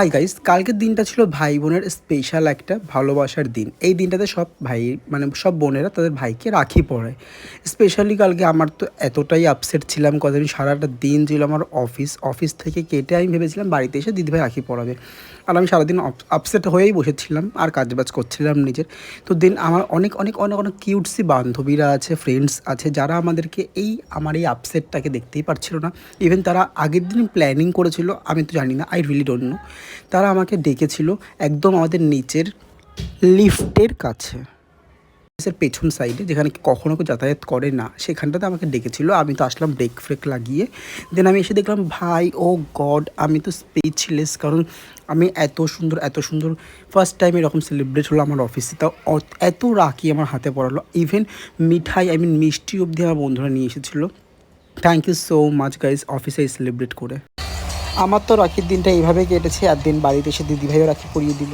Hi guys কালকের দিনটা ছিল ভাই বোনের স্পেশাল একটা ভালোবাসার দিন। এই দিনটাতে সব ভাই মানে সব বোনেরা তাদের ভাইকে রাখি পড়ায় স্পেশালি কালকে আমার তো এতটাই আপসেট ছিলাম, কদিন সারাটা দিন ছিল আমার অফিস অফিস থেকে কেটে আমি ভেবেছিলাম বাড়িতে এসে দিদিভাই রাখি পড়াবে আর আমি সারাদিন আপসেট হয়েই বসেছিলাম, আর কাজবাজ করছিলাম নিজের। তো দিন আমার অনেক অনেক অনেক অনেক কিউটসি বান্ধবীরা আছে ফ্রেন্ডস আছে, যারা আমাদেরকে এই, আমার এই আপসেটটাকে দেখতেই পারছিল না। ইভেন তারা আগের দিন প্ল্যানিং করেছিল, আমি তো জানি না আই রিলি ডোন্ট নো তারা আমাকে ডেকেছিল একদম আমাদের নিচের লিফটের কাছে। অফিসের পেছন সাইডে যেখানে কখনো কেউ যাতায়াত করে না, সেখানটাতে আমাকে ডেকেছিল। আমি তো আসলাম ব্রেক ফ্রেক লাগিয়ে। দেন আমি এসে দেখলাম, ভাই, ও গড, আমি তো স্পিচলেস কারণ আমি এত সুন্দর এত সুন্দর ফার্স্ট টাইম এরকম সেলিব্রেট হলো আমার অফিসে তাও এত রাখি আমার হাতে পড়ালো। ইভেন মিঠাই আই মিন মিষ্টি অবধি আমার বন্ধুরা নিয়ে এসেছিল। Thank you so much guys অফিসে সেলিব্রেট করে। আমার তো রাখির দিনটা এইভাবে কেটেছে আর দিন বাড়িতে এসে দিদিভাইও রাখি পরিয়ে দিল।